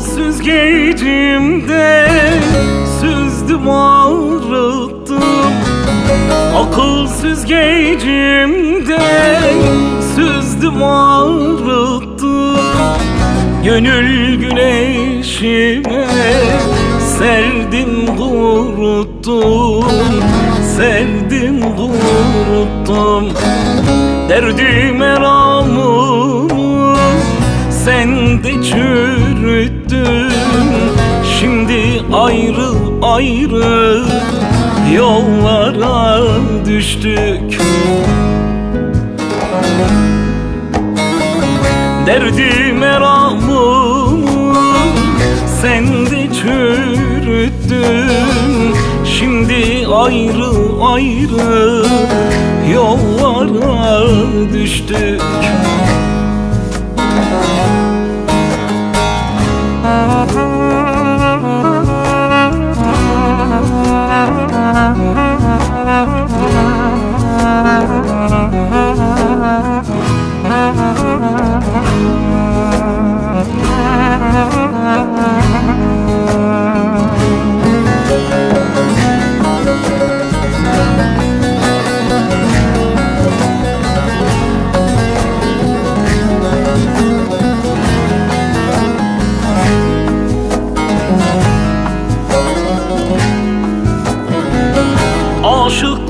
süzgecimde Süzdüm ağrıttım. Akıl süzgecimde Süzdüm ağrıttım. Gönül güneşime Serdim kuruttum. Serdim kuruttum. Derdime ramımı ayrı ayrı Yollara düştük. Derdime ramımı sen de çürüttün. Şimdi ayrı ayrı yollara düştük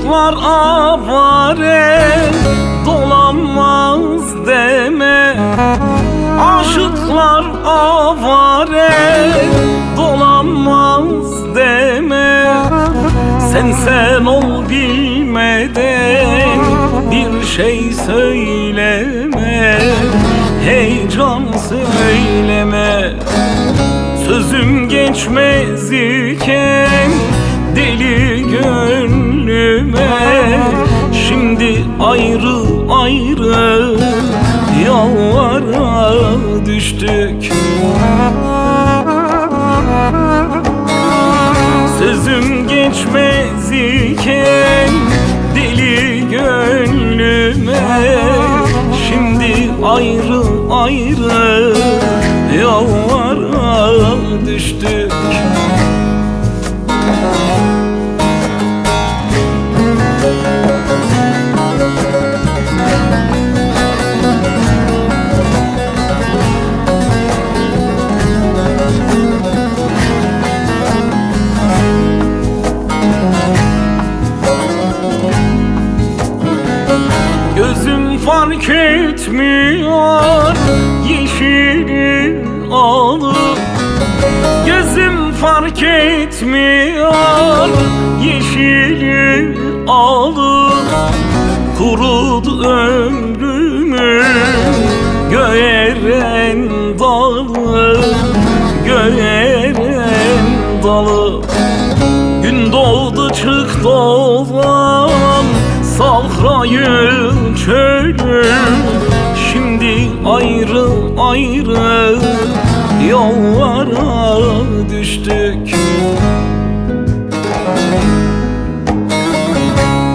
Aşıklar avare dolanmaz deme. Aşıklar avare dolanmaz deme. Sen sen ol bilmeden bir şey söyleme. Heyecan söyleme. Sözüm geçmez iken deli ayrı ayrı yollara düştük. Sözüm geçmez iken deli gönlüme Şimdi ayrı ayrı yollara düştük fark etmiyor yeşili alıp. Gözüm fark etmiyor yeşili alıp. Kurudu ömrümü göğeren dalı Göğeren dalı. Gün doğdu çık dolan Sahrayı çölü Şimdi ayrı ayrı Yollara düştük.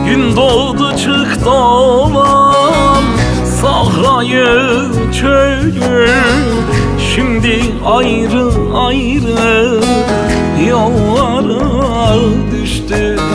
Gün doğdu çık dolan Sahrayı çölü. Şimdi ayrı ayrı Yollara düştük